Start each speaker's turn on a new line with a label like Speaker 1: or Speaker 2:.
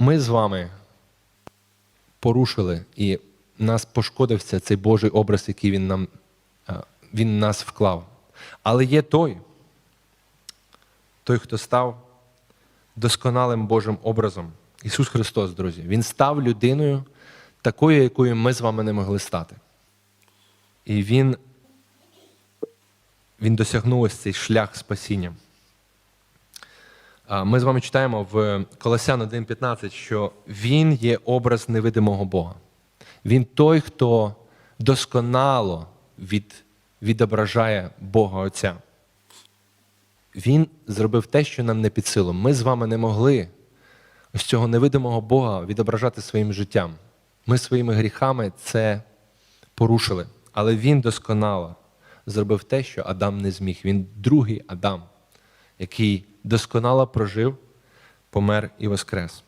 Speaker 1: ми з вами порушили і нас пошкодився цей Божий образ, який він нам е, він нас вклав. Але є той, той, хто став досконалим Божим образом. Ісус Христос, друзі. Він став людиною такою, якою ми з вами не могли стати. І Він, він досягнув ось цей шлях спасіння. Ми з вами читаємо в Колосян 1.15, що Він є образ невидимого Бога. Він той, хто досконало від, відображає Бога Отця. Він зробив те, що нам не під силу. Ми з вами не могли ось цього невидимого Бога відображати своїм життям. Ми своїми гріхами це порушили. Але він досконало зробив те, що Адам не зміг. Він другий Адам, який досконало прожив, помер і воскрес.